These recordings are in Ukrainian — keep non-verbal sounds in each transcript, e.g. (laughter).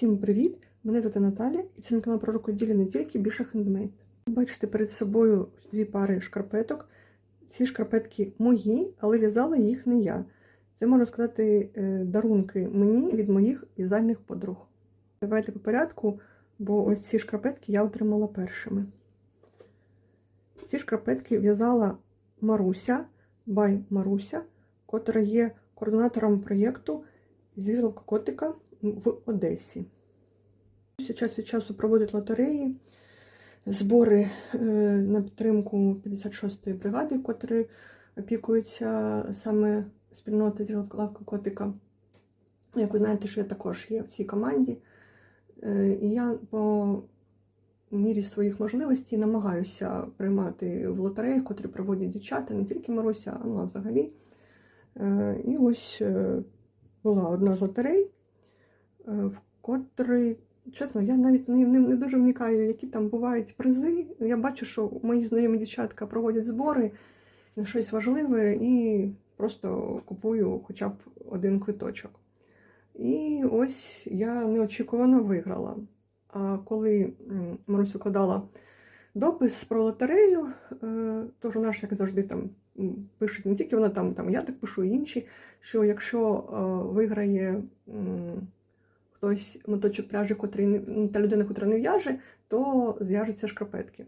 Всім привіт! Мене звати Наталя і це мій канал про рукоділля не тільки більше хендмейд. Бачите перед собою дві пари шкарпеток. Ці шкарпетки мої, але в'язала їх не я. Це можна сказати е, дарунки мені від моїх в'язальних подруг. Давайте по порядку, бо ось ці шкарпетки я отримала першими. Ці шкарпетки в'язала Маруся, бай Маруся, котра є координатором проєкту Зірка котика в Одесі. Час від часу проводить лотереї, збори е, на підтримку 56-ї бригади, котрі опікуються саме спільноти Зірка котика. Як ви знаєте, що я також є в цій команді. Е, І я по мірі своїх можливостей намагаюся приймати в лотереях, котрі проводять дівчата, не тільки Маруся, ну а взагалі. Е, І ось була одна з лотерей, в котрій, чесно, я навіть не, не, не дуже вникаю, які там бувають призи. Я бачу, що мої знайомі дівчатка проводять збори на щось важливе і просто купую хоча б один квиточок. І ось я неочікувано виграла. А коли м, Маруся кладала допис про лотерею, е, тож вона ж, як завжди, там пишуть не тільки вона там, там я так пишу і інші, що якщо е, виграє хтось моточок пряжі, котрий ну, та людина, котра не в'яже, то зв'яжуться шкарпетки.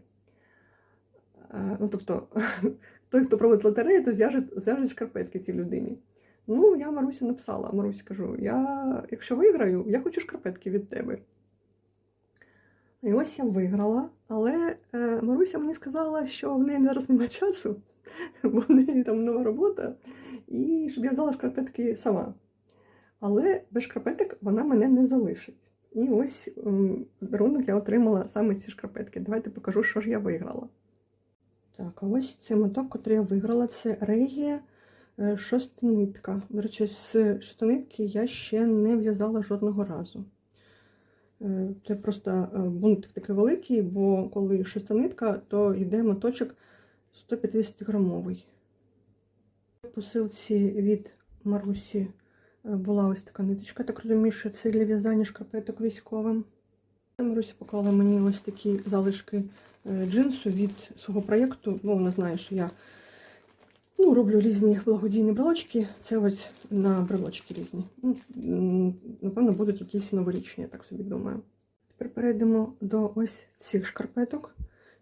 Е, Ну, тобто, (laughs) той, хто проводить лотерею, то зв'яжуть шкарпетки цій людині. Ну, я Марусі написала, Марусь кажу, я, якщо виграю, я хочу шкарпетки від тебе. І ось я виграла, але е, Маруся мені сказала, що в неї зараз немає часу, (laughs) бо в неї там нова робота, і щоб я взяла шкарпетки сама. Але без шкарпеток вона мене не залишить. І ось м, дарунок я отримала саме ці шкарпетки. Давайте покажу, що ж я виграла. Так, а ось цей моток, який я виграла, це регія е, шостинитка. До речі, з шостинитки я ще не в'язала жодного разу. Е, Це просто е, бунтик такий великий, бо коли шестинитка, то йде моточок 150 грамовий. Посилці від Марусі була ось така ниточка, так розумію, що це для в'язання шкарпеток військовим. Маруся поклала мені ось такі залишки е, джинсу від свого проєкту, бо вона знає, що я ну, роблю різні благодійні брелочки. Це ось на брелочки різні. Ну, напевно, будуть якісь новорічні, я так собі думаю. Тепер перейдемо до ось цих шкарпеток.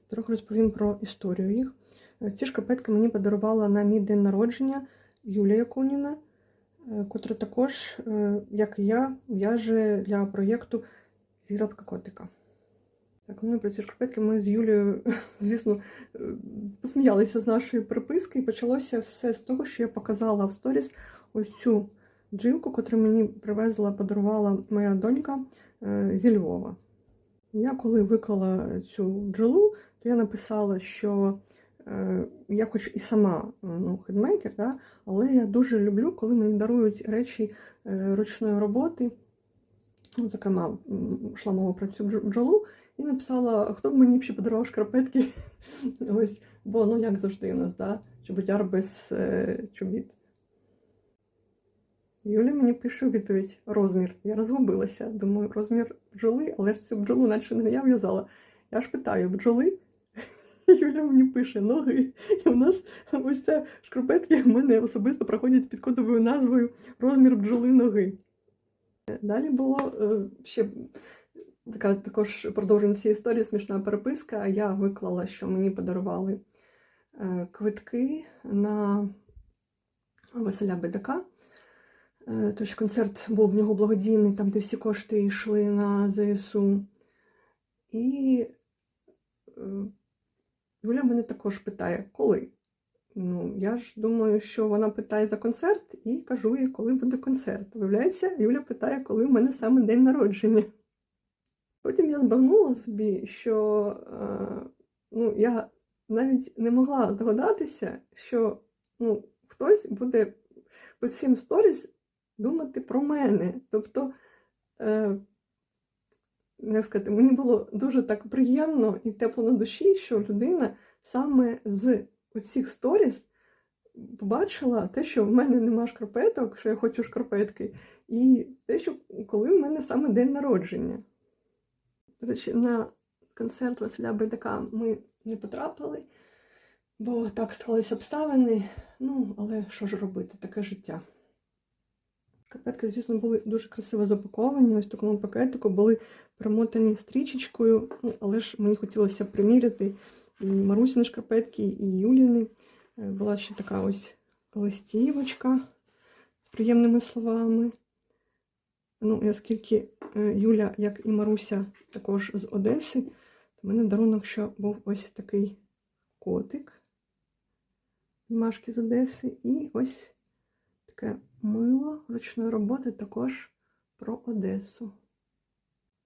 Трохи розповім про історію їх. Е, Ці шкарпетки мені подарувала на мій день народження Юлія Коніна, е, котра також, е, як і я, в'яже для проєкту Зірка котика. Так, ну про ці шкарпетки ми з Юлією, (laughs) звісно, е, посміялися з нашої переписки, і почалося все з того, що я показала в сторіс ось цю джилку, яку мені привезла, подарувала моя донька е, зі Львова. Я коли виклала цю бджолу, то я написала, що е, я хоч і сама е, ну, хедмейкер, да, але я дуже люблю, коли мені дарують речі е, ручної роботи. Ну, зокрема, йшла мова про цю бджолу, і написала, хто б мені ще подарував шкарпетки. (laughs) Ось, бо ну як завжди у нас, да, чоботяр без е, чобіт. Юля мені пише відповідь розмір. Я розгубилася. Думаю, розмір бджоли, але ж цю бджолу наче не я в'язала. Я ж питаю, бджоли? Юля мені пише ноги. І у нас ось ця шкарпетки в мене особисто проходять під кодовою назвою розмір бджоли ноги. Далі було е, ще така також продовження цієї історії, смішна переписка. Я виклала, що мені подарували е, квитки на Василя Бедака. Е, Тож концерт був в нього благодійний, там де всі кошти йшли на ЗСУ. І Юля мене також питає, коли? Ну, я ж думаю, що вона питає за концерт і кажу їй, коли буде концерт. Виявляється, Юля питає, коли в мене саме день народження. Потім я збагнула собі, що е, ну, я навіть не могла здогадатися, що ну, хтось буде по цим сторіс думати про мене. Тобто, е, як сказати, мені було дуже так приємно і тепло на душі, що людина саме з оцих сторіс побачила те, що в мене нема шкарпеток, що я хочу шкарпетки, і те, що коли в мене саме день народження. До речі, на концерт Василя Байдака ми не потрапили, бо так склалися обставини. Ну, але що ж робити, таке життя. Шкарпетки, звісно, були дуже красиво запаковані. Ось в такому пакетику були примотані стрічечкою, ну, але ж мені хотілося приміряти і Марусіни шкарпетки, і Юліни. Е, Була ще така ось листівочка з приємними словами. Ну, і оскільки е, Юля, як і Маруся, також з Одеси, то в мене дарунок, що був ось такий котик. Машки з Одеси, і ось таке мило ручної роботи також про Одесу.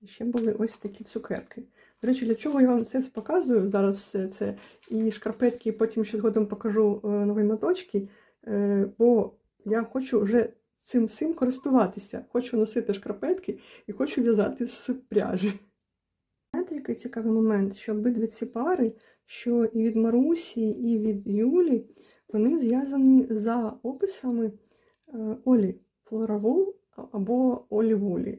І ще були ось такі цукерки. До речі, для чого я вам це показую зараз все це і шкарпетки, і потім ще згодом покажу е, нові моточки, е, бо я хочу вже цим всім користуватися. Хочу носити шкарпетки і хочу в'язати з пряжі. Знаєте, який цікавий момент, що обидві ці пари, що і від Марусі, і від Юлі, вони зв'язані за описами Олі Флоравул або Олі Вулі.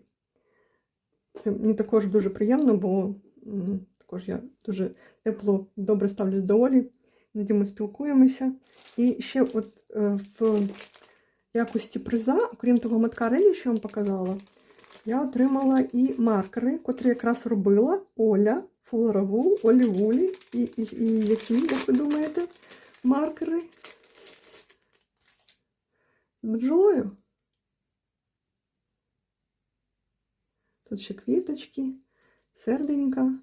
Це мені також дуже приємно, бо також я дуже тепло, добре ставлюсь до Олі. Іноді ми спілкуємося. І ще от е, в якості приза, окрім того матка Релі, що я вам показала, я отримала і маркери, котрі якраз робила Оля Флоравул, Олі Вулі. І, і, і які, як ви думаєте, маркери? Бджолою. Тут ще квіточки, серденька.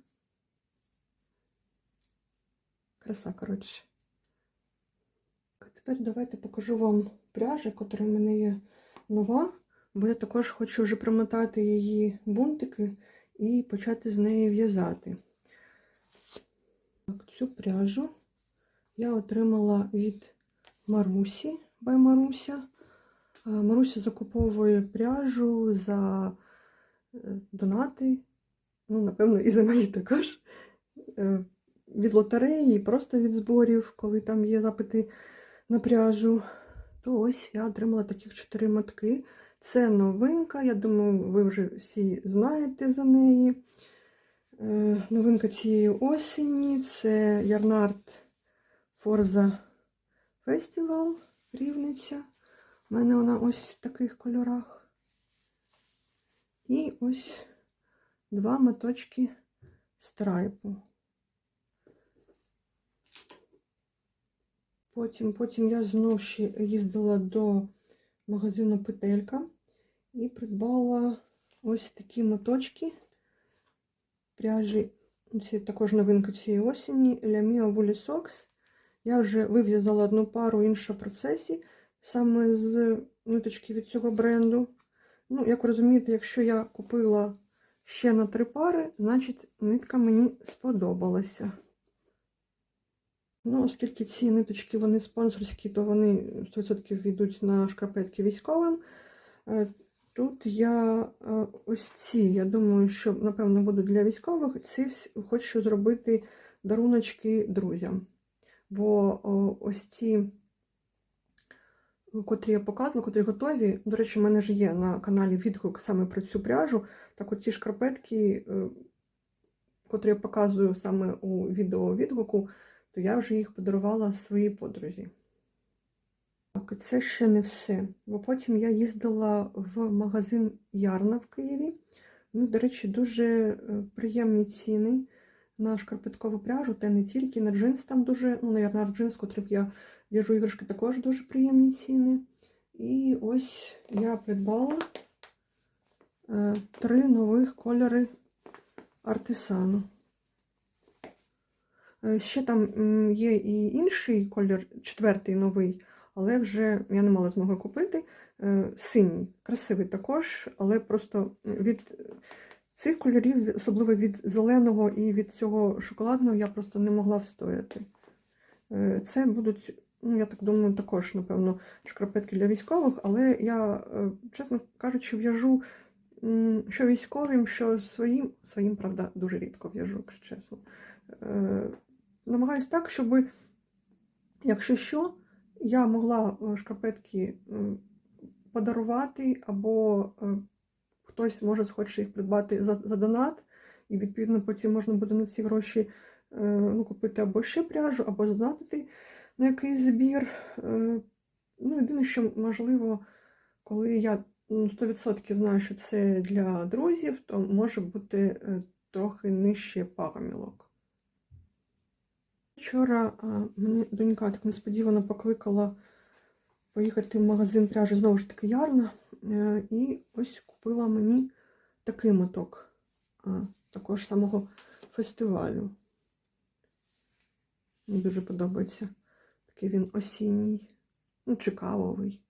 Краса, коротше. А тепер давайте покажу вам пряжу, яка в мене є нова, бо я також хочу вже примотати її бунтики і почати з нею в'язати. Цю пряжу я отримала від Марусі, бай Маруся. Е, закуповує пряжу за е, донати, ну, напевно, і за мої також. Е, Від лотереї, просто від зборів, коли там є запити на пряжу. То ось я отримала таких чотири мотки. Це новинка, я думаю, ви вже всі знаєте за неї. Новинка цієї осені це Ярнард Форза Фестивал Рівниця. У мене вона ось в таких кольорах. І ось два моточки страйпу. Потім, потім я знов ще їздила до магазину Петелька і придбала ось такі моточки пряжі. Це також новинка цієї осені Lamia Woolly Socks. Я вже вив'язала одну пару інша процесі, саме з ниточки від цього бренду. Ну, як розумієте, якщо я купила ще на три пари, значить нитка мені сподобалася. Ну, оскільки ці ниточки вони спонсорські, то вони 100% йдуть на шкарпетки військовим. Е, Тут я е, ось ці, я думаю, що, напевно, будуть для військових. Ці хочу зробити даруночки друзям. Бо ось ці, котрі я показувала, котрі готові. До речі, в мене ж є на каналі відгук саме про цю пряжу. Так от ті шкарпетки, е, котрі я показую саме у відео відгуку, то я вже їх подарувала своїй подрузі. Так, це ще не все. Бо потім я їздила в магазин Ярна в Києві. Ну, до речі, дуже е, приємні ціни на шкарпеткову пряжу, та не тільки на джинс там дуже, ну, на джинс, котрих я в'яжу іграшки, також дуже приємні ціни. І ось я придбала е, три нових кольори артисану. Е, Ще там є і інший колір, четвертий новий, але вже я не мала змоги купити. Е, Синій, красивий також, але просто від цих кольорів, особливо від зеленого і від цього шоколадного, я просто не могла встояти. Е, Це будуть, ну, я так думаю, також, напевно, шкарпетки для військових, але я, е, чесно кажучи, в'яжу що військовим, що своїм, своїм, правда, дуже рідко в'яжу, чесно. Е, Намагаюсь так, щоб, якщо що, я могла шкарпетки подарувати, або хтось може схоче їх придбати за, за донат, і відповідно потім можна буде на ці гроші е, ну, купити або ще пряжу, або задонатити на якийсь збір. Е, Ну, єдине, що можливо, коли я ну, 100% знаю, що це для друзів, то може бути е, трохи нижче пагамілок. Вчора а, мене донька так несподівано покликала поїхати в магазин пряжі знову ж таки Ярна. Е, І ось купила мені такий моток такого ж самого фестивалю. Мені дуже подобається. Такий він осінній, ну, чи кавовий.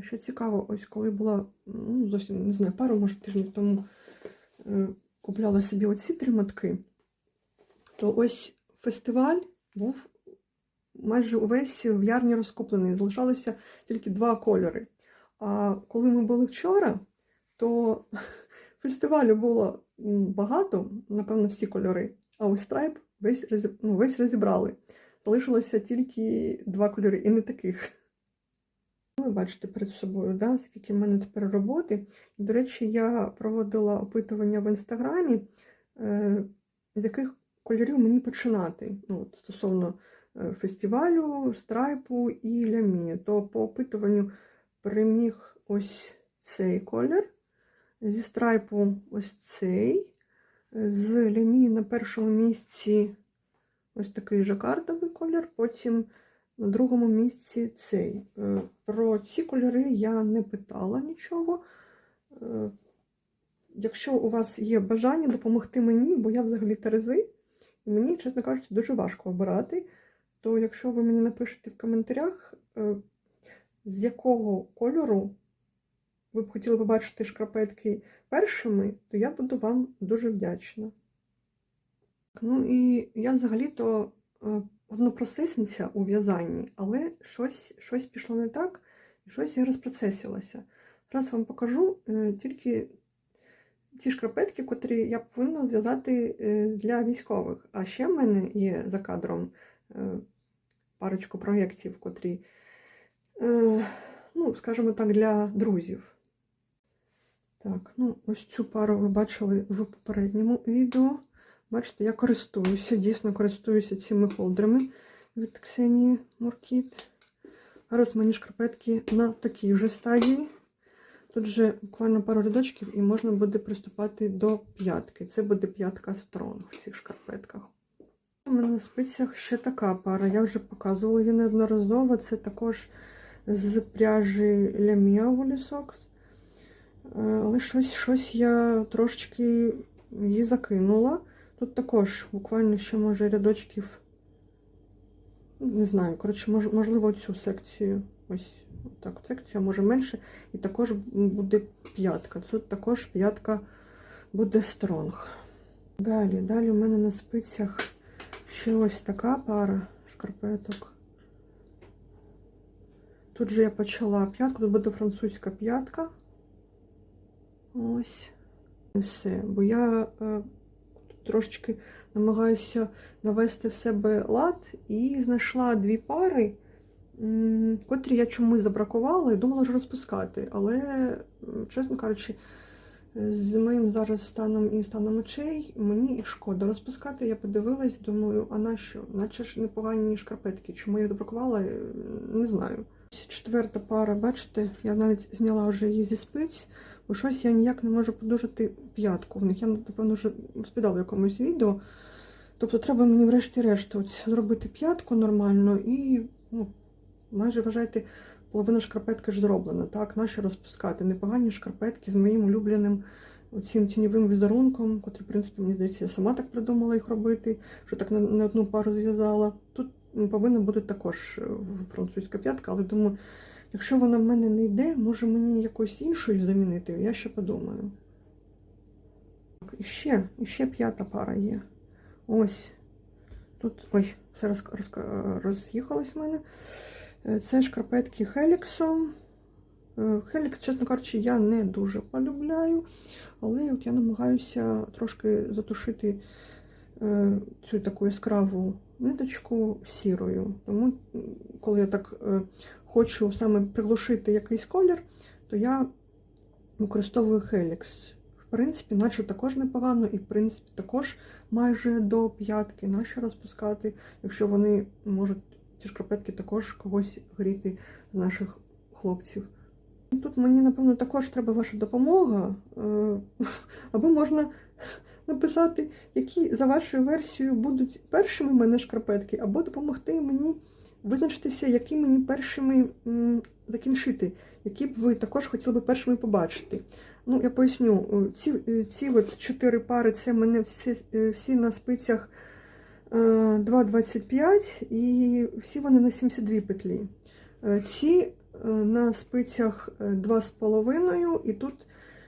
Що цікаво, ось коли була, ну, зовсім не знаю, пару, може, тижнів тому е, купляла собі оці три мотки, то ось фестиваль був майже увесь в ярні розкуплений. Залишалося тільки два кольори. А коли ми були вчора, то (laughs) фестивалю було багато, напевно, всі кольори. А ось страйп весь, ну, весь розібрали. Залишилося тільки два кольори, і не таких. Ви бачите перед собою, да, скільки в мене тепер роботи. До речі, я проводила опитування в інстаграмі, е, з яких кольорів мені починати. Ну, от, стосовно е, фестивалю, страйпу і лямі. То по опитуванню переміг ось цей колір, зі страйпу ось цей, з лямі на першому місці ось такий жакардовий колір, потім на другому місці цей. Е, Про ці кольори я не питала нічого. Е, Якщо у вас є бажання допомогти мені, бо я взагалі терези, і мені, чесно кажучи, дуже важко обирати, то якщо ви мені напишете в коментарях, е, з якого кольору ви б хотіли побачити шкарпетки першими, то я буду вам дуже вдячна. Ну і я взагалі-то е, однопроцесниця у в'язанні, але щось, щось пішло не так, і щось я розпроцесилася. Зараз вам покажу е, тільки ті шкарпетки, котрі я повинна зв'язати е, для військових. А ще в мене є за кадром парочку проєктів, котрі, ну, скажімо так, для друзів. Так, ну ось цю пару ви бачили в попередньому відео. Бачите, я користуюся, дійсно користуюся цими холдерами від Ксенії Муркіт. Зараз мені шкарпетки на такій вже стадії. Тут вже буквально пару рядочків і можна буде приступати до п'ятки. Це буде п'ятка стронг в цих шкарпетках. У мене на спицях ще така пара. Я вже показувала її неодноразово. Це також з пряжі Lamia Woolly Але щось, щось я трошечки її закинула. Тут також буквально ще може рядочків, не знаю, коротше, мож, можливо, цю секцію. Ось так, а може менше. І також буде п'ятка. Тут також п'ятка буде стронг. Далі, далі у мене на спицях ще ось така пара шкарпеток. Тут же я почала п'ятку, тут буде французька п'ятка. Ось. І все. Бо я е, трошечки намагаюся навести в себе лад і знайшла дві пари, котрі я чомусь забракувала і думала ж розпускати. Але, чесно кажучи, з моїм зараз станом і станом очей мені їх шкода розпускати. Я подивилась, думаю, а на що? Наче ж непогані шкарпетки. Чому я забракувала, е, не знаю. Четверта пара, бачите, я навіть зняла вже її зі спиць, бо щось я ніяк не можу подужати п'ятку в них. Я, напевно, вже розповідала в якомусь відео. Тобто треба мені врешті-решт зробити п'ятку нормально і ну, майже вважайте, половина шкарпетки ж зроблена. Так, наші розпускати. Непогані шкарпетки з моїм улюбленим цим тіньовим візерунком, котрий, в принципі, мені здається, я сама так придумала їх робити, що так не одну пару зв'язала. Тут повинна бути також е, французька п'ятка, але думаю, якщо вона в мене не йде, може мені якоюсь іншою замінити, я ще подумаю. І ще, і ще п'ята пара є. Ось. Тут. Ой, все роз, роз, роз'їхалось в мене. Е, Це шкарпетки Хеліксом. Хелікс, чесно кажучи, я не дуже полюбляю, але от я намагаюся трошки затушити е, цю таку яскраву ниточку сірою. Тому, коли я так е, хочу саме приглушити якийсь колір, то я використовую Helix. В принципі, наче також непогано, і в принципі також майже до п'ятки. Нащо розпускати, якщо вони можуть ці шкарпетки також когось гріти з наших хлопців. Тут мені, напевно, також треба ваша допомога. е, (laughs) Або можна написати, які за вашою версією будуть першими в мене шкарпетки, або допомогти мені визначитися, які мені першими закінчити, які б ви також хотіли би першими побачити. Ну, я поясню, е, ці, е, ці от чотири пари це мене всі, е, всі на спицях е, 2,25 і всі вони на 72 петлі. Ці на спицях е, 2,5 і тут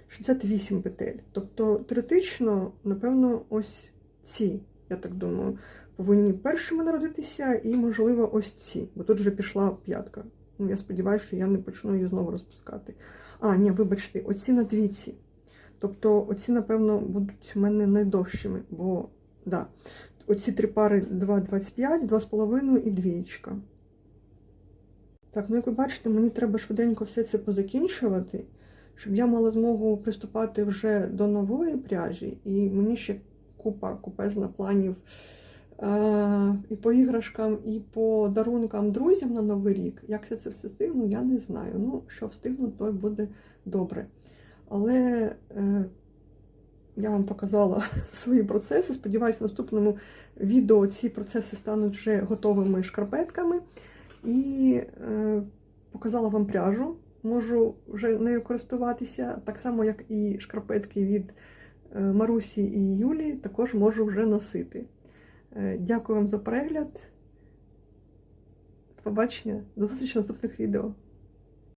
68 петель. Тобто теоретично, напевно, ось ці, я так думаю, повинні першими народитися, і, можливо, ось ці, бо тут вже пішла п'ятка. Ну, я сподіваюся, що я не почну її знову розпускати. А, ні, вибачте, оці на двійці. Тобто, оці, напевно, будуть в мене найдовшими, бо да, оці три пари 2,25, 2,5 і двієчка. Так, ну як ви бачите, мені треба швиденько все це позакінчувати, щоб я мала змогу приступати вже до нової пряжі, і мені ще купа купезна планів е- і по іграшкам, і по дарункам друзям на Новий рік. Як я це все встигну, я не знаю. Ну, що встигну, то буде добре. Але е- я вам показала (laughs) свої процеси. Сподіваюся, в наступному відео ці процеси стануть вже готовими шкарпетками. І е, показала вам пряжу. Можу вже нею користуватися, так само, як і шкарпетки від е, Марусі і Юлії, також можу вже носити. Е, дякую вам за перегляд. Побачення, до зустрічі в наступних відео.